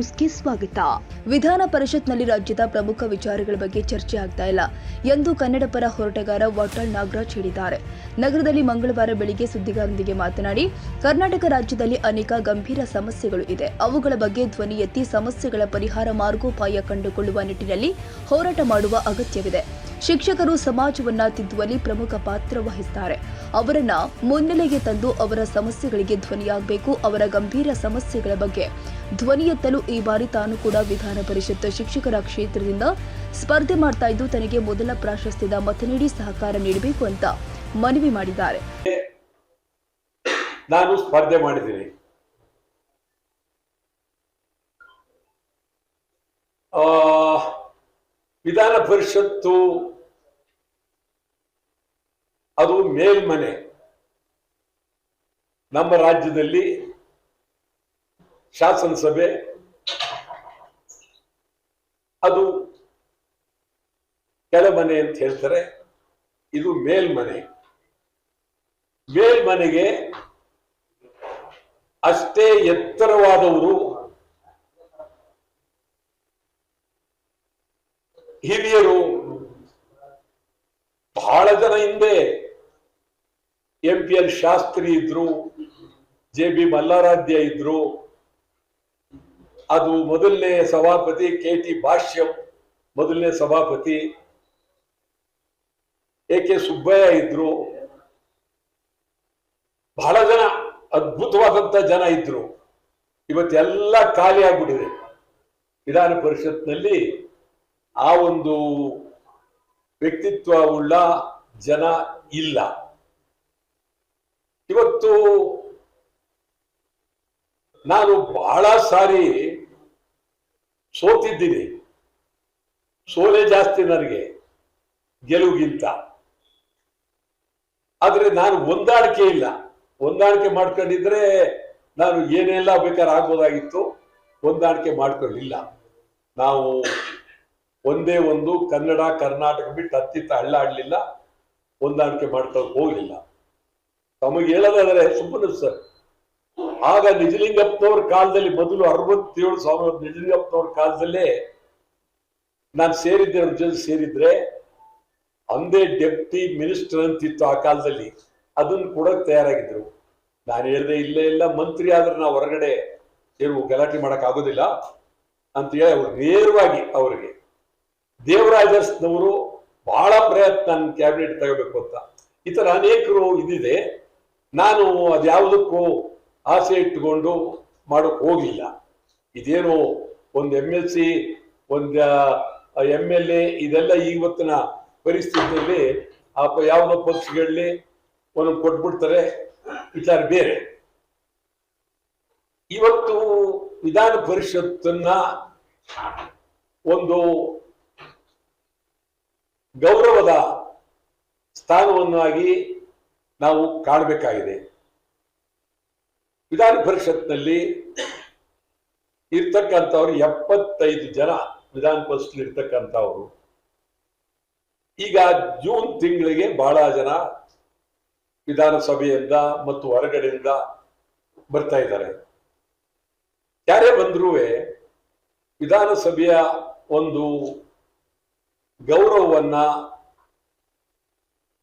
ನ್ಯೂಸ್ಗೆ ಸ್ವಾಗತ. ವಿಧಾನ ಪರಿಷತ್ನಲ್ಲಿ ರಾಜ್ಯದ ಪ್ರಮುಖ ವಿಚಾರಗಳ ಬಗ್ಗೆ ಚರ್ಚೆ ಆಗ್ತಾ ಇಲ್ಲ. ಎಂದು ಕನ್ನಡ ಪರ ಹೋರಾಟಗಾರ ವಾಟಾಳ್ ನಾಗರಾಜ್ ಹೇಳಿದ್ದಾರೆ. ನಗರದಲ್ಲಿ ಮಂಗಳವಾರ ಬೆಳಿಗ್ಗೆ ಸುದ್ದಿಗಾರರೊಂದಿಗೆ ಮಾತನಾಡಿ, ಕರ್ನಾಟಕ ರಾಜ್ಯದಲ್ಲಿ ಅನೇಕ ಗಂಭೀರ ಸಮಸ್ಯೆಗಳು ಇದೆ. ಅವುಗಳ ಬಗ್ಗೆ ಧ್ವನಿ ಎತ್ತಿ ಸಮಸ್ಯೆಗಳ ಪರಿಹಾರ ಮಾರ್ಗೋಪಾಯ ಕಂಡುಕೊಳ್ಳುವ ನಿಟ್ಟಿನಲ್ಲಿ ಹೋರಾಟ ಮಾಡುವ ಅಗತ್ಯವಿದೆ. ಶಿಕ್ಷಕರು ಸಮಾಜವನ್ನ ತಿದ್ದುವಲ್ಲಿ ಪ್ರಮುಖ ಪಾತ್ರ ವಹಿಸುತ್ತಾರೆ ಅವರನ್ನ ಮುನ್ನೆಲೆಗೆ ತಂದು ಅವರ ಸಮಸ್ಯೆಗಳಿಗೆ ಧ್ವನಿಯಾಗಬೇಕು, ಅವರ ಗಂಭೀರ ಸಮಸ್ಯೆಗಳ ಬಗ್ಗೆ ಧ್ವನಿ ಎತ್ತಲು ಈ ಬಾರಿ ತಾನು ಕೂಡ ವಿಧಾನ ಪರಿಷತ್ ಶಿಕ್ಷಕರ ಕ್ಷೇತ್ರದಿಂದ ಸ್ಪರ್ಧೆ ಮಾಡ್ತಾ ಇದ್ದು, ತನಗೆ ಮೊದಲ ಪ್ರಾಶಸ್ತ್ಯದ ಮತ ನೀಡಿ ಸಹಕಾರ ನೀಡಬೇಕು ಅಂತ ಮನವಿ ಮಾಡಿದ್ದಾರೆ. ನಾನು ಸ್ಪರ್ಧೆ ಮಾಡಿದ್ದೀನಿ. ವಿಧಾನ ಪರಿಷತ್ತು ಅದು ಮೇಲ್ಮನೆ. ನಮ್ಮ ರಾಜ್ಯದಲ್ಲಿ ಶಾಸನಸಭೆ ಅದು ಕೆಳಮನೆ ಅಂತ ಹೇಳ್ತಾರೆ. ಇದು ಮೇಲ್ಮನೆ. ಮೇಲ್ಮನೆಗೆ ಅಷ್ಟೇ ಎತ್ತರವಾದವರು ಹಿರಿಯರು. ಬಹಳ ಜನ ಹಿಂದೆ ಎಂ ಪಿ ಎಲ್ ಶಾಸ್ತ್ರಿ ಇದ್ರು, ಜೆ ಬಿ ಮಲ್ಲಾರಾಧ್ಯ ಇದ್ರು. ಅದು ಮೊದಲನೇ ಸಭಾಪತಿ ಕೆ ಟಿ ಭಾಷ್ಯಂ ಮೊದಲನೇ ಸಭಾಪತಿ. ಎ ಕೆ ಸುಬ್ಬಯ್ಯ ಇದ್ರು. ಬಹಳ ಜನ, ಅದ್ಭುತವಾದಂತ ಜನ ಇದ್ರು. ಇವತ್ತೆಲ್ಲ ಖಾಲಿ ಆಗ್ಬಿಟ್ಟಿದೆ. ವಿಧಾನ ಪರಿಷತ್ನಲ್ಲಿ ಆ ಒಂದು ವ್ಯಕ್ತಿತ್ವ ಉಳ್ಳ ಜನ ಇಲ್ಲ. ಇವತ್ತು ನಾನು ಬಹಳ ಸಾರಿ ಸೋತಿದ್ದೀನಿ. ಸೋಲೆ ಜಾಸ್ತಿ ನನಗೆ ಗೆಲುವಿಗಿಂತ. ಆದರೆ ನಾನು ಹೊಂದಾಣಿಕೆ ಇಲ್ಲ. ಹೊಂದಾಣಿಕೆ ಮಾಡ್ಕೊಂಡಿದ್ರೆ ನಾನು ಏನೆಲ್ಲ ಬೇಕಾದ್ರೆ ಆಗ್ಬೋದಾಗಿತ್ತು, ಹೊಂದಾಣಿಕೆ ಮಾಡ್ಕೊಂಡಿಲ್ಲ. ನಾವು ಒಂದೇ ಒಂದು ಕನ್ನಡ, ಕರ್ನಾಟಕ ಬಿಟ್ಟು ಹತ್ತಿತ್ತ ಹಳ್ಳಾಡ್ಲಿಲ್ಲ ಹೊಂದಾಣಿಕೆ ಮಾಡ್ಕೊಂಡು ಹೋಗ್ಲಿಲ್ಲ. ತಮಗೆ ಹೇಳೋದಾದ್ರೆ ಸುಮ್ಮನೆ ಸರ್. ಆಗ ನಿಜಲಿಂಗಪ್ಪನವ್ರ ಕಾಲದಲ್ಲಿ ಮೊದಲು ಅರವತ್ತೇಳು ಸಾವಿರದ ನಿಜಲಿಂಗಪ್ಪನವ್ರ ಕಾಲದಲ್ಲೇ ನಾನು ಸೇರಿದ್ದೆ ಅವ್ರ ಜೊತೆ ಸೇರಿದ್ರೆ ಅಂದೇ ಡೆಪ್ಟಿ ಮಿನಿಸ್ಟರ್ ಅಂತಿತ್ತು ಆ ಕಾಲದಲ್ಲಿ. ಅದನ್ನು ಕೂಡ ತಯಾರಾಗಿದ್ರು ನಾನು ಹೇಳಿದೆ, ಇಲ್ಲೇ ಇಲ್ಲ, ಮಂತ್ರಿ ಆದ್ರೆ ನಾವು ಹೊರಗಡೆ ಸೇರು ಗಲಾಟೆ ಮಾಡಕ್ ಆಗೋದಿಲ್ಲ ಅಂತ ಹೇಳಿ ಅವ್ರು ನೇರವಾಗಿ ಅವರಿಗೆ ದೇವರಾಜಸ್ನವರು ಬಹಳ ಪ್ರಯತ್ನ ಕ್ಯಾಬಿನೆಟ್ ತಗೋಬೇಕು ಅಂತ. ಈ ತರ ಅನೇಕರು ಇದಿದೆ. ನಾನು ಅದ್ಯಾವುದಕ್ಕೂ ಆಸೆ ಇಟ್ಟುಕೊಂಡು ಮಾಡೋಕ್ ಹೋಗಿಲ್ಲ ಇದೇನು ಒಂದು ಎಂ ಎಲ್ ಸಿ ಒಂದು ಎಂ ಎಲ್ ಎ ಇದೆಲ್ಲ ಇವತ್ತಿನ ಪರಿಸ್ಥಿತಿಯಲ್ಲಿ ಆ ಯಾವುದೋ ಪಕ್ಷಗಳಲ್ಲಿ ಒಂದು ಕೊಟ್ಬಿಡ್ತಾರೆ. ವಿಚಾರ ಬೇರೆ. ಇವತ್ತು ವಿಧಾನ ಪರಿಷತ್ತನ್ನ ಒಂದು ಗೌರವದ ಸ್ಥಾನವನ್ನಾಗಿ ನಾವು ಕಾಣಬೇಕಾಗಿದೆ. ವಿಧಾನ ಪರಿಷತ್ನಲ್ಲಿ ಇರ್ತಕ್ಕಂಥವ್ರು ಎಪ್ಪತ್ತೈದು ಜನ ವಿಧಾನ ಪರಿಷತ್ ಇರ್ತಕ್ಕಂಥವ್ರು. ಈಗ ಜೂನ್ ತಿಂಗಳಿಗೆ ಬಹಳ ಜನ ವಿಧಾನಸಭೆಯಿಂದ ಮತ್ತು ಹೊರಗಡೆಯಿಂದ ಬರ್ತಾ ಇದ್ದಾರೆ. ಯಾರೇ ಬಂದ್ರೂ ವಿಧಾನಸಭೆಯ ಒಂದು ಗೌರವವನ್ನ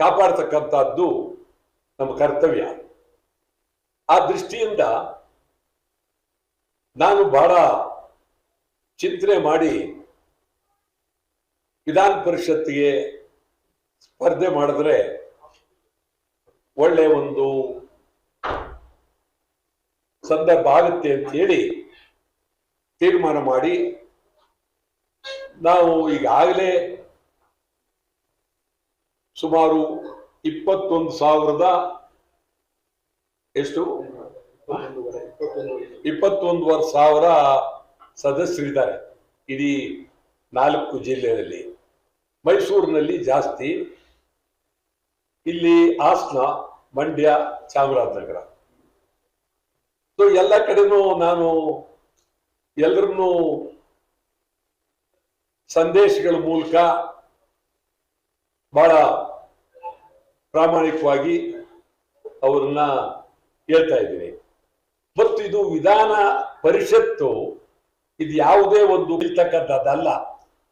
ಕಾಪಾಡ್ತಕ್ಕಂಥದ್ದು ನಮ್ಮ ಕರ್ತವ್ಯ. ಆ ದೃಷ್ಟಿಯಿಂದ ನಾನು ಬಹಳ ಚಿಂತನೆ ಮಾಡಿ ವಿಧಾನ ಪರಿಷತ್ತಿಗೆ ಸ್ಪರ್ಧೆ ಮಾಡಿದ್ರೆ ಒಳ್ಳೆ ಒಂದು ಸಂದರ್ಭ ಆಗುತ್ತೆ ಅಂತ ಹೇಳಿ ತೀರ್ಮಾನ ಮಾಡಿ ನಾವು ಈಗಾಗಲೇ ಸುಮಾರು ಇಪ್ಪತ್ತೊಂದು ಸಾವಿರದ ಎಷ್ಟು? ಇಪ್ಪತ್ತೊಂದುವರೆ ಸಾವಿರ ಸದಸ್ಯರಿದ್ದಾರೆ. ಇಡೀ ನಾಲ್ಕು ಜಿಲ್ಲೆಯಲ್ಲಿ. ಮೈಸೂರಿನಲ್ಲಿ ಜಾಸ್ತಿ. ಇಲ್ಲಿ ಹಾಸನ, ಮಂಡ್ಯ, ಚಾಮರಾಜನಗರ. ಸೊ ಎಲ್ಲ ಕಡೆನೂ ನಾನು ಎಲ್ಲರನ್ನೂ ಸಂದೇಶಗಳ ಮೂಲಕ ಬಹಳ ಪ್ರಾಮಾಣಿಕವಾಗಿ ಅವರನ್ನ ಹೇಳ್ತಾ ಇದ್ದೀನಿ. ಮತ್ತು ಇದು ವಿಧಾನ ಪರಿಷತ್ತು, ಇದು ಯಾವುದೇ ಒಂದು ಇರ್ತಕ್ಕಂಥದ್ದಲ್ಲ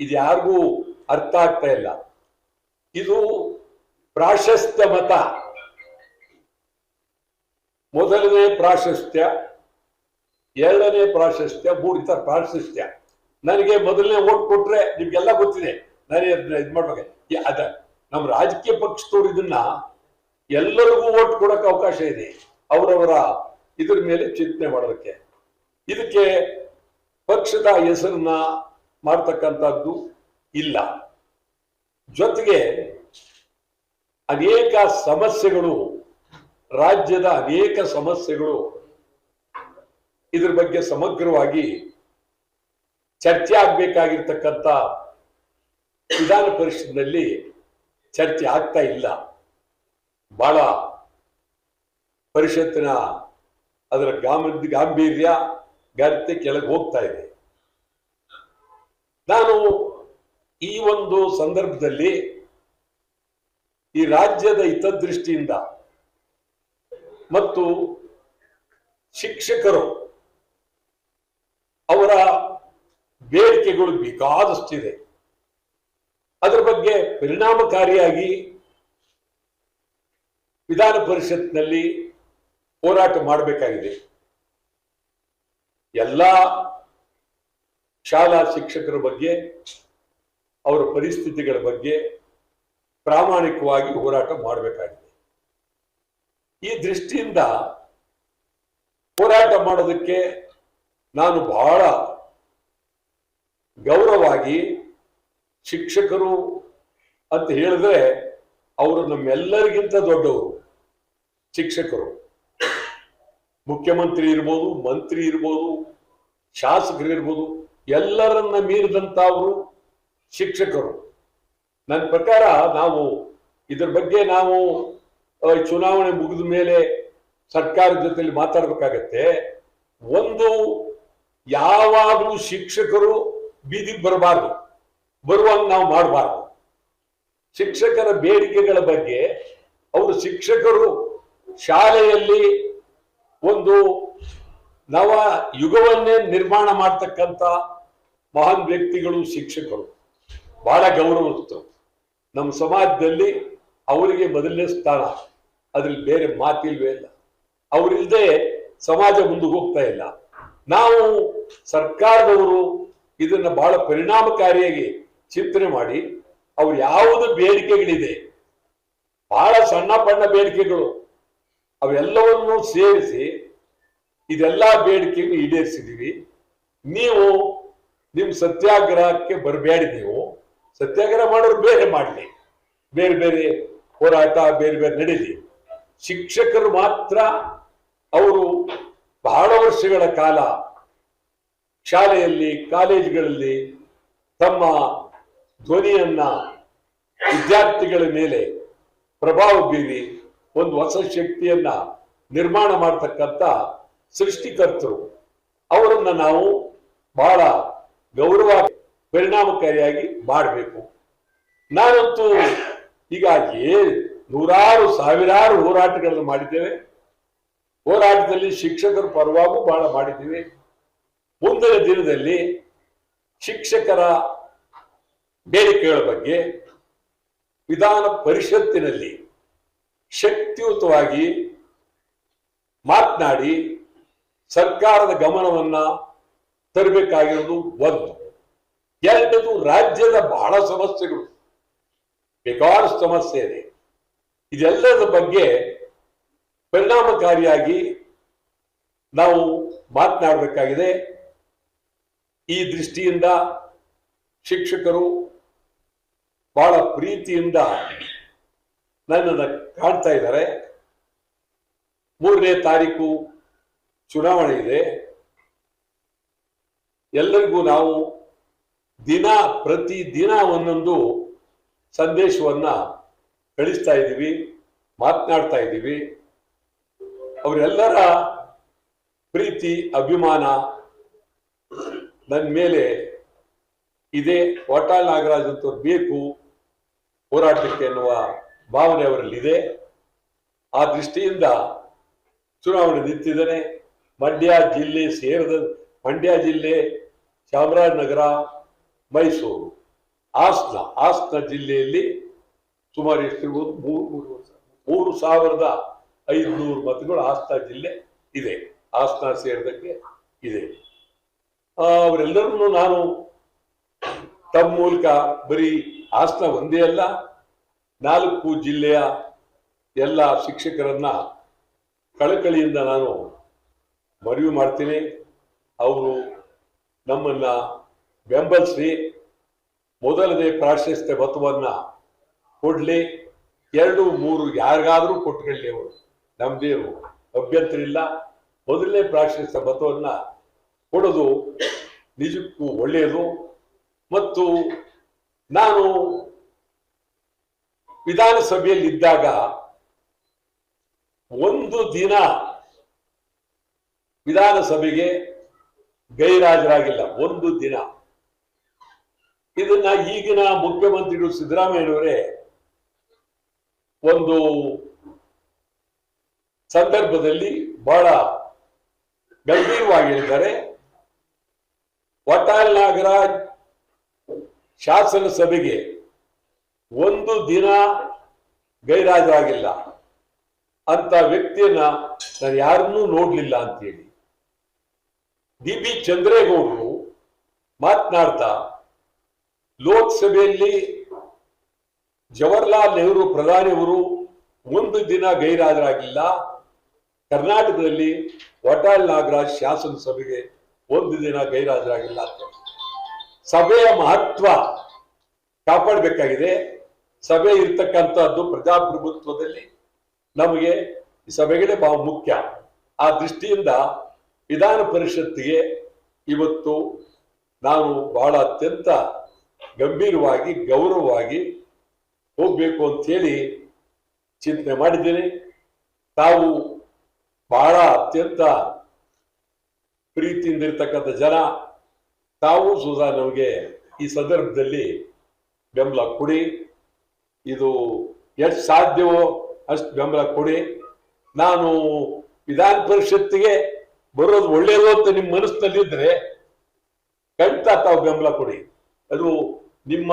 ಇದು ಯಾರಿಗೂ ಅರ್ಥ ಆಗ್ತಾ ಇಲ್ಲ. ಇದು ಪ್ರಾಶಸ್ತ್ಯ ಮತ. ಮೊದಲನೇ ಪ್ರಾಶಸ್ತ್ಯ, ಎರಡನೇ ಪ್ರಾಶಸ್ತ್ಯ ಮೂರಿತ ಪ್ರಾಶಸ್ತ್ಯ. ನನಗೆ ಮೊದಲನೇ ಓಟ್ ಕೊಟ್ರೆ ನಿಮ್ಗೆಲ್ಲ ಗೊತ್ತಿದೆ. ನಾನೇ ಇದ್ ಮಾಡ್ಬೇಕು ಅದ ನಮ್ಮ ರಾಜಕೀಯ ಪಕ್ಷದವ್ರು ಇದನ್ನ ಎಲ್ಲರಿಗೂ ಓಟ್ ಕೊಡಕ್ಕೆ ಅವಕಾಶ ಇದೆ. ಅವರವರ ಇದ್ರ ಮೇಲೆ ಚಿಂತನೆ ಮಾಡೋದಕ್ಕೆ. ಇದಕ್ಕೆ ಪಕ್ಷದ ಹೆಸರನ್ನ ಮಾಡ್ತಕ್ಕಂಥದ್ದು ಇಲ್ಲ. ಜೊತೆಗೆ ಅನೇಕ ಸಮಸ್ಯೆಗಳು, ರಾಜ್ಯದ ಅನೇಕ ಸಮಸ್ಯೆಗಳು ಇದ್ರ ಬಗ್ಗೆ ಸಮಗ್ರವಾಗಿ ಚರ್ಚೆ ಆಗ್ಬೇಕಾಗಿರ್ತಕ್ಕಂಥ ವಿಧಾನ ಪರಿಷತ್ನಲ್ಲಿ ಚರ್ಚೆ ಆಗ್ತಾ ಇಲ್ಲ. ಬಹಳ ಪರಿಷತ್ತಿನ ಅದರ ಗಾಮದ ಗಾಂಭೀರ್ಯ ಗರ್ತೆ ಕೆಳಗೆ ಹೋಗ್ತಾ ಇದೆ. ನಾನು ಈ ಒಂದು ಸಂದರ್ಭದಲ್ಲಿ ಈ ರಾಜ್ಯದ ಹಿತದೃಷ್ಟಿಯಿಂದ ಮತ್ತು ಶಿಕ್ಷಕರು ಅವರ ಬೇಡಿಕೆಗಳು ಬೇಕಾದಷ್ಟಿದೆ. ಅದರ ಬಗ್ಗೆ ಪರಿಣಾಮಕಾರಿಯಾಗಿ ವಿಧಾನ ಪರಿಷತ್ನಲ್ಲಿ ಹೋರಾಟ ಮಾಡಬೇಕಾಗಿದೆ. ಎಲ್ಲ ಶಾಲಾ ಶಿಕ್ಷಕರ ಬಗ್ಗೆ, ಅವರ ಪರಿಸ್ಥಿತಿಗಳ ಬಗ್ಗೆ ಪ್ರಾಮಾಣಿಕವಾಗಿ ಹೋರಾಟ ಮಾಡಬೇಕಾಗಿದೆ. ಈ ದೃಷ್ಟಿಯಿಂದ ಹೋರಾಟ ಮಾಡೋದಕ್ಕೆ ನಾನು ಬಹಳ ಗೌರವವಾಗಿ ಶಿಕ್ಷಕರು ಅಂತ ಹೇಳಿದ್ರೆ ಅವರು ನಮ್ಮೆಲ್ಲರಿಗಿಂತ ದೊಡ್ಡವರು ಶಿಕ್ಷಕರು. ಮುಖ್ಯಮಂತ್ರಿ ಇರ್ಬೋದು, ಮಂತ್ರಿ ಇರ್ಬೋದು, ಶಾಸಕರು ಇರ್ಬೋದು, ಎಲ್ಲರನ್ನ ಮೀರಿದಂತ ಅವರು ಶಿಕ್ಷಕರು. ನನ್ನ ಪ್ರಕಾರ ನಾವು ಇದ್ರ ಬಗ್ಗೆ ನಾವು ಚುನಾವಣೆ ಮುಗಿದ ಮೇಲೆ ಸರ್ಕಾರದ ಜೊತೆಲಿ ಮಾತಾಡ್ಬೇಕಾಗತ್ತೆ. ಒಂದು ಯಾವಾಗಲೂ ಶಿಕ್ಷಕರು ಬೀದಿಗೆ ಬರಬಾರ್ದು. ಬರುವಂಗೆ ನಾವು ಮಾಡಬಾರ್ದು. ಶಿಕ್ಷಕರ ಬೇಡಿಕೆಗಳ ಬಗ್ಗೆ ಅವರು ಶಿಕ್ಷಕರು ಶಾಲೆಯಲ್ಲಿ ಒಂದು ನವ ಯುಗವನ್ನೇ ನಿರ್ಮಾಣ ಮಾಡ್ತಕ್ಕಂಥ ಮಹಾನ್ ವ್ಯಕ್ತಿಗಳು ಶಿಕ್ಷಕರು. ಬಹಳ ಗೌರವಿಸ್ತರು ನಮ್ಮ ಸಮಾಜದಲ್ಲಿ ಅವರಿಗೆ ಮೊದಲನೇ ಸ್ಥಾನ. ಅದ್ರಲ್ಲಿ ಬೇರೆ ಮಾತಿಲ್ವೇ ಇಲ್ಲ. ಅವರಿಲ್ಲದೆ ಸಮಾಜ ಮುಂದೆ ಹೋಗ್ತಾ ಇಲ್ಲ. ನಾವು ಸರ್ಕಾರದವರು ಇದನ್ನ ಬಹಳ ಪರಿಣಾಮಕಾರಿಯಾಗಿ ಚಿಂತನೆ ಮಾಡಿ, ಅವ್ರು ಯಾವುದು ಬೇಡಿಕೆಗಳಿದೆ ಬಹಳ ಸಣ್ಣ ಪಣ್ಣ ಬೇಡಿಕೆಗಳು, ಅವೆಲ್ಲವನ್ನು ಸೇರಿಸಿ ಇದೆಲ್ಲ ಬೇಡಿಕೆಗಳು ಈಡೇರಿಸಿದೀವಿ. ನೀವು ನಿಮ್ಮ ಸತ್ಯಾಗ್ರಹಕ್ಕೆ ಬರಬೇಡಿ ನೀವು. ಸತ್ಯಾಗ್ರಹ ಮಾಡೋರು ಬೇರೆ ಮಾಡಲಿ. ಬೇರೆ ಬೇರೆ ಹೋರಾಟ, ಬೇರೆ ಬೇರೆ ನಡೀಲಿ. ಶಿಕ್ಷಕರು ಮಾತ್ರ ಅವರು ಬಹಳ ವರ್ಷಗಳ ಕಾಲ ಶಾಲೆಯಲ್ಲಿ, ಕಾಲೇಜುಗಳಲ್ಲಿ ತಮ್ಮ ಧ್ವನಿಯನ್ನ ವಿದ್ಯಾರ್ಥಿಗಳ ಮೇಲೆ ಪ್ರಭಾವ ಬೀರಿ ಒಂದು ಹೊಸ ಶಕ್ತಿಯನ್ನ ನಿರ್ಮಾಣ ಮಾಡತಕ್ಕಂಥ ಸೃಷ್ಟಿಕರ್ತರು. ಅವರನ್ನ ನಾವು ಬಹಳ ಗೌರವ ಪರಿಣಾಮಕಾರಿಯಾಗಿ ಮಾಡಬೇಕು. ನಾನಂತೂ ಈಗ ಏ ನೂರಾರು, ಸಾವಿರಾರು ಹೋರಾಟಗಳನ್ನು ಮಾಡಿದ್ದೇವೆ. ಹೋರಾಟದಲ್ಲಿ ಶಿಕ್ಷಕರ ಪರವಾಗೂ ಬಹಳ ಮಾಡಿದ್ದೇವೆ. ಮುಂದಿನ ದಿನದಲ್ಲಿ ಶಿಕ್ಷಕರ ಬೇಡಿಕೆಗಳ ಬಗ್ಗೆ ವಿಧಾನ ಪರಿಷತ್ತಿನಲ್ಲಿ ಶಕ್ತಿಯುತವಾಗಿ ಮಾತನಾಡಿ ಸರ್ಕಾರದ ಗಮನವನ್ನ ತರಬೇಕಾಗಿರೋದು ಒಂದು. ಎರಡನೇದು ರಾಜ್ಯದ ಬಹಳ ಸಮಸ್ಯೆಗಳು. ಬೇಕಾದ ಸಮಸ್ಯೆ ಇದೆ. ಇದೆಲ್ಲದ ಬಗ್ಗೆ ಪರಿಣಾಮಕಾರಿಯಾಗಿ ನಾವು ಮಾತನಾಡಬೇಕಾಗಿದೆ. ಈ ದೃಷ್ಟಿಯಿಂದ ಶಿಕ್ಷಕರು ಬಹಳ ಪ್ರೀತಿಯಿಂದ ನನ್ನನ್ನು ಕಾಣ್ತಾ ಇದ್ದಾರೆ. ಮೂರನೇ ತಾರೀಕು ಚುನಾವಣೆ ಇದೆ. ಎಲ್ಲರಿಗೂ ನಾವು ದಿನ ಪ್ರತಿ ದಿನ ಒಂದೊಂದು ಸಂದೇಶವನ್ನ ಕಳಿಸ್ತಾ ಇದ್ದೀವಿ, ಮಾತನಾಡ್ತಾ ಇದ್ದೀವಿ. ಅವರೆಲ್ಲರ ಪ್ರೀತಿ, ಅಭಿಮಾನ ನನ್ನ ಮೇಲೆ ಇದೆ. ವಾಟಾಳ್ ನಾಗರಾಜ್ ಅಂತವ್ರು ಬೇಕು. ಹೋರಾಟಕ್ಕೆ ಎನ್ನುವ ಭಾವನೆ ಅವರಲ್ಲಿದೆ. ಆ ದೃಷ್ಟಿಯಿಂದ ಚುನಾವಣೆ ನಿಂತಿದ್ದಾನೆ. ಮಂಡ್ಯ ಜಿಲ್ಲೆ ಸೇರಿದ, ಮಂಡ್ಯ ಜಿಲ್ಲೆ ಚಾಮರಾಜನಗರ, ಮೈಸೂರು, ಹಾಸನ ಹಾಸನ ಜಿಲ್ಲೆಯಲ್ಲಿ ಸುಮಾರು ಎಷ್ಟಿರ್ಬೋದು ಮೂರು ಮೂರು ಸಾವಿರದ ಐದುನೂರು ಮತಗಳು ಹಾಸನ ಜಿಲ್ಲೆ ಇದೆ. ಹಾಸನ ಸೇರಿದಕ್ಕೆ ಇದೆ. ಅವರೆಲ್ಲರನ್ನು ನಾನು ತಮ್ಮ ಮೂಲಕ ಬರೀ ಹಾಸನ ಒಂದೇ ಅಲ್ಲ, ನಾಲ್ಕು ಜಿಲ್ಲೆಯ ಎಲ್ಲ ಶಿಕ್ಷಕರನ್ನ ಕಳಕಳಿಯಿಂದ ನಾನು ಮನವಿ ಮಾಡ್ತೀನಿ. ಅವರು ನಮ್ಮನ್ನ ಬೆಂಬಲಿಸಿ ಮೊದಲನೇ ಪ್ರಾಶಸ್ತ್ಯ ಮತವನ್ನ ಕೊಡ್ಲಿ. ಎರಡು, ಮೂರು ಯಾರಿಗಾದ್ರೂ ಕೊಟ್ಕೊಳ್ಳಿ ಅವರು. ನಮ್ದೇನು ಅಭ್ಯಂತರ ಇಲ್ಲ. ಮೊದಲನೇ ಪ್ರಾಶಸ್ತ್ಯ ಮತವನ್ನ ಕೊಡೋದು ನಿಜಕ್ಕೂ ಒಳ್ಳೆಯದು ಮತ್ತು ನಾನು ವಿಧಾನಸಭೆಯಲ್ಲಿ ಇದ್ದಾಗ ಒಂದು ದಿನ ವಿಧಾನಸಭೆಗೆ ಗೈರಾಜರಾಗಿಲ್ಲ. ಒಂದು ದಿನ. ಇದನ್ನ ಈಗಿನ ಮುಖ್ಯಮಂತ್ರಿಗಳು ಸಿದ್ದರಾಮಯ್ಯನವರೇ ಒಂದು ಸಂದರ್ಭದಲ್ಲಿ ಬಹಳ ಗಂಭೀರವಾಗಿ ಹೇಳಿದ್ದಾರೆ. ವಟಾಲ್ ನಾಗರಾಜ್ ಶಾಸನ ಸಭೆಗೆ ಒಂದು ದಿನ ಗೈರಾಜರಾಗಿಲ್ಲ ಅಂತ ವ್ಯಕ್ತಿಯನ್ನ ನಾನು ಯಾರನ್ನೂ ನೋಡ್ಲಿಲ್ಲ ಅಂತೇಳಿ. ಡಿ ಬಿ ಚಂದ್ರೇಗೌಡರು ಮಾತನಾಡ್ತಾ, ಲೋಕಸಭೆಯಲ್ಲಿ ಜವಾಹರ್ಲಾಲ್ ನೆಹರು ಪ್ರಧಾನಿಯವರು ಒಂದು ದಿನ ಗೈರಾಜರಾಗಿಲ್ಲ. ಕರ್ನಾಟಕದಲ್ಲಿ ವಟಾಳ್ ನಾಗರಾಜ್ ಶಾಸನ ಸಭೆಗೆ ಒಂದು ದಿನ ಗೈರಾಜರಾಗಿಲ್ಲ ಅಂತ ಸಭೆಯ ಮಹತ್ವ ಕಾಪಾಡಬೇಕಾಗಿದೆ. ಸಭೆ ಇರ್ತಕ್ಕಂಥದ್ದು ಪ್ರಜಾಪ್ರಭುತ್ವದಲ್ಲಿ ನಮಗೆ ಈ ಸಭೆಗಳೇ ಬಹಳ ಮುಖ್ಯ. ಆ ದೃಷ್ಟಿಯಿಂದ ವಿಧಾನ ಪರಿಷತ್ತಿಗೆ ಇವತ್ತು ನಾನು ಬಹಳ ಅತ್ಯಂತ ಗಂಭೀರವಾಗಿ, ಗೌರವವಾಗಿ ಹೋಗ್ಬೇಕು ಅಂತೇಳಿ ಚಿಂತನೆ ಮಾಡಿದ್ದೇನೆ. ತಾವು ಬಹಳ ಅತ್ಯಂತ ಪ್ರೀತಿಯಿಂದ ಇರ್ತಕ್ಕಂಥ ಜನ ತಾವು ಸುಧಾ ನಮಗೆ ಈ ಸಂದರ್ಭದಲ್ಲಿ ಬೆಂಬಲ ಕೊಡಿ. ಇದು ಎಷ್ಟು ಸಾಧ್ಯವೋ ಅಷ್ಟು ಬೆಂಬಲ ಕೊಡಿ. ನಾನು ವಿಧಾನ ಪರಿಷತ್ತಿಗೆ ಬರೋದು ಒಳ್ಳೆಯದು ಅಂತ ನಿಮ್ಮ ಮನಸ್ಸಿನಲ್ಲಿದ್ರೆ ಖಂಡಿತ ತಾವು ಬೆಂಬಲ ಕೊಡಿ. ಅದು ನಿಮ್ಮ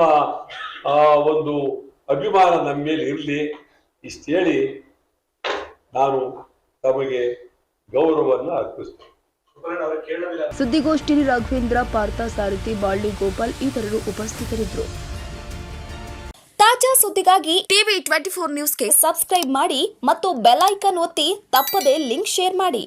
ಆ, ಒಂದು ಅಭಿಮಾನ ನಮ್ಮ ಮೇಲೆ ಇರಲಿ. ಇಷ್ಟು ಹೇಳಿ ನಾನು ತಮಗೆ ಗೌರವವನ್ನು ಅರ್ಪಿಸ್ತೇನೆ. ಸುದ್ದಿಗೋಷ್ಠಿಯಲ್ಲಿ ರಾಘವೇಂದ್ರ ಪಾರ್ಥ ಸಾರಥಿ ಬಾಳ್ಳಿ ಗೋಪಾಲ್ ಇತರರು ಉಪಸ್ಥಿತರಿದ್ದರು. ತಾಜಾ ಸುದ್ದಿಗಾಗಿ ಟಿವಿ ಟ್ವೆಂಟಿ ಫೋರ್ ನ್ಯೂಸ್ಗೆ ಸಬ್ಸ್ಕ್ರೈಬ್ ಮಾಡಿ ಮತ್ತು ಬೆಲ್ ಐಕನ್ ಒತ್ತಿ ತಪ್ಪದೆ ಲಿಂಕ್ ಶೇರ್ ಮಾಡಿ.